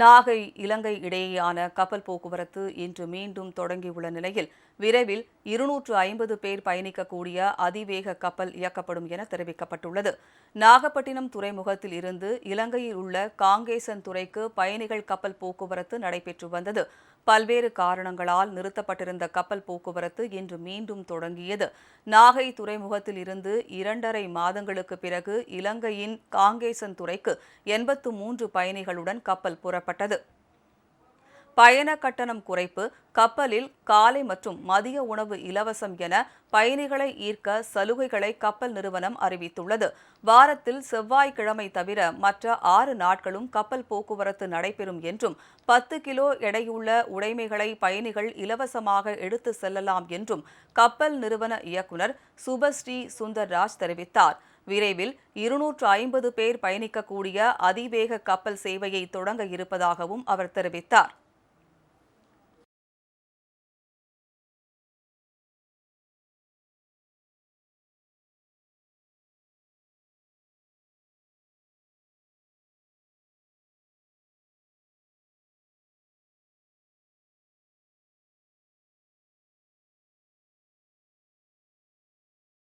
நாகை இலங்கை இடையேயான கப்பல் போக்குவரத்து இன்று மீண்டும் தொடங்கியுள்ள நிலையில் விரைவில் இருநூற்று ஐம்பது பேர் பயணிக்கக்கூடிய அதிவேக கப்பல் இயக்கப்படும் என தெரிவிக்கப்பட்டுள்ளது. நாகப்பட்டினம் துறைமுகத்தில் இருந்து இலங்கையில் உள்ள காங்கேசன் துறைக்கு பயணிகள் கப்பல் போக்குவரத்து நடைபெற்று வந்தது. பல்வேறு காரணங்களால் நிறுத்தப்பட்டிருந்த கப்பல் போக்குவரத்து இன்று மீண்டும் தொடங்கியது. நாகை துறைமுகத்தில் இருந்து இரண்டரை மாதங்களுக்கு பிறகு இலங்கையின் காங்கேசன் துறைக்கு எண்பத்து மூன்று பயணிகளுடன் கப்பல் புறப்பட்டது. பயண கட்டணம் குறைப்பு கப்பலில் காலை மற்றும் மதிய உணவு இலவசம் என பயணிகளை ஈர்க்க சலுகைகளை கப்பல் நிறுவனம் அறிவித்துள்ளது. வாரத்தில் செவ்வாய்க்கிழமை தவிர மற்ற ஆறு நாட்களும் கப்பல் போக்குவரத்து நடைபெறும் என்றும் பத்து கிலோ எடையுள்ள உடைமைகளை பயணிகள் இலவசமாக எடுத்து செல்லலாம் என்றும் கப்பல் நிறுவன இயக்குநர் சுபஸ்ரீ சுந்தர்ராஜ் தெரிவித்தார். விரைவில் இருநூற்று ஐம்பது பேர் பயணிக்கக்கூடிய அதிவேக கப்பல் சேவையை தொடங்க இருப்பதாகவும் அவர் தெரிவித்தார்.